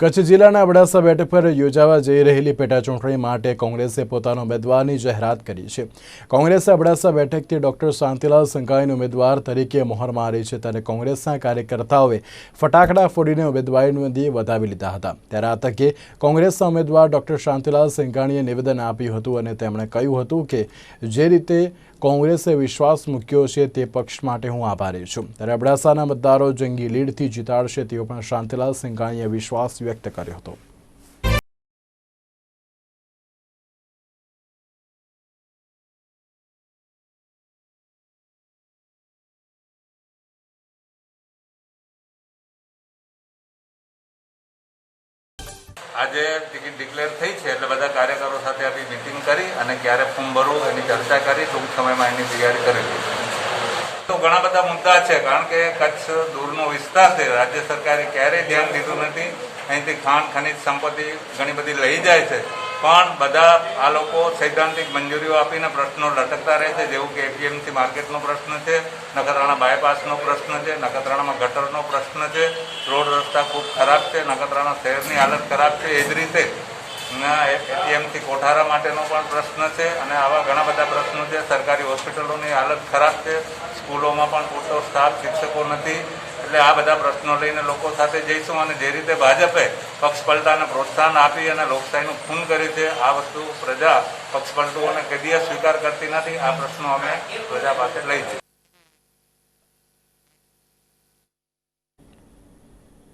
કચ્છ જિલ્લાના અબડાસા બેઠક પર યોજાવા જઈ રહેલી પેટાચૂંટણી માટે કોંગ્રેસે પોતાના ઉમેદવારની જાહેરાત કરી છે. કોંગ્રેસે અબડાસા બેઠકથી ડોક્ટર શાંતિલાલ સંઘાણીને ઉમેદવાર તરીકે મોહર મારી છે ત્યારે કોંગ્રેસના કાર્યકર્તાઓએ ફટાકડા ફોડીને ઉમેદવારી વધાવી લીધા હતા. ત્યારે આ તકે કોંગ્રેસના ઉમેદવાર ડોક્ટર શાંતિલાલ સંઘાણીએ નિવેદન આપ્યું હતું અને તેમણે કહ્યું હતું કે જે રીતે કોંગ્રેસે વિશ્વાસ મૂક્યો છે તે પક્ષ માટે હું આભારી છું. ત્યારે અબડાસાના મતદારો જંગી લીડથી જીતાડશે તેવો પણ શાંતિલાલ સિંઘાણીએ વિશ્વાસ વ્યક્ત કર્યો હતો આજે ટિકિટ ડિક્લેર થઈ છે એટલે બધા કાર્યકરો સાથે આપણી મિટિંગ કરી અને ક્યારે ફોર્મ ભરવું એની ચર્ચા કરી, ટૂંક સમયમાં એની તૈયારી કરેલી તો ઘણા બધા મુદ્દા છે, કારણ કે કચ્છ દૂરનો વિસ્તાર છે, રાજ્ય સરકારે ક્યારેય ધ્યાન દીધું નથી. અહીંથી ખાણ, ખનિજ સંપત્તિ ઘણી બધી લઈ જાય છે. પણ બધા આ લોકો સૈદ્ધાંતિક મંજૂરીઓ આપીને પ્રશ્નો લટકતા રહે છે, જેવું કે એપીએમસી માર્કેટનો પ્રશ્ન છે, નખત્રાણા બાયપાસનો પ્રશ્ન છે, નખત્રાણામાં ગટરનો પ્રશ્ન છે, રોડ રસ્તા ખૂબ ખરાબ છે, નખત્રાણા શહેરની હાલત ખરાબ છે, એ જ રીતે. એટીએમથી કોઠારા માટેનો પણ પ્રશ્ન છે, અને આવા ઘણા બધા પ્રશ્નો છે. સરકારી હોસ્પિટલોની હાલત ખરાબ છે. સ્કૂલોમાં પણ પૂરતો સ્ટાફ, શિક્ષકો નથી. એટલે આ બધા પ્રશ્નો લઈને લોકો સાથે જઈશું અને જે રીતે ભાજપે પક્ષ પલટાને પ્રોત્સાહન આપી અને લોકશાહીનું ખૂન કર્યું છે, આ વસ્તુ પ્રજા પક્ષ પલટુઓને સ્વીકાર કરતી નથી, આ પ્રશ્નો અમે પ્રજા પાસે લઈ જઈએ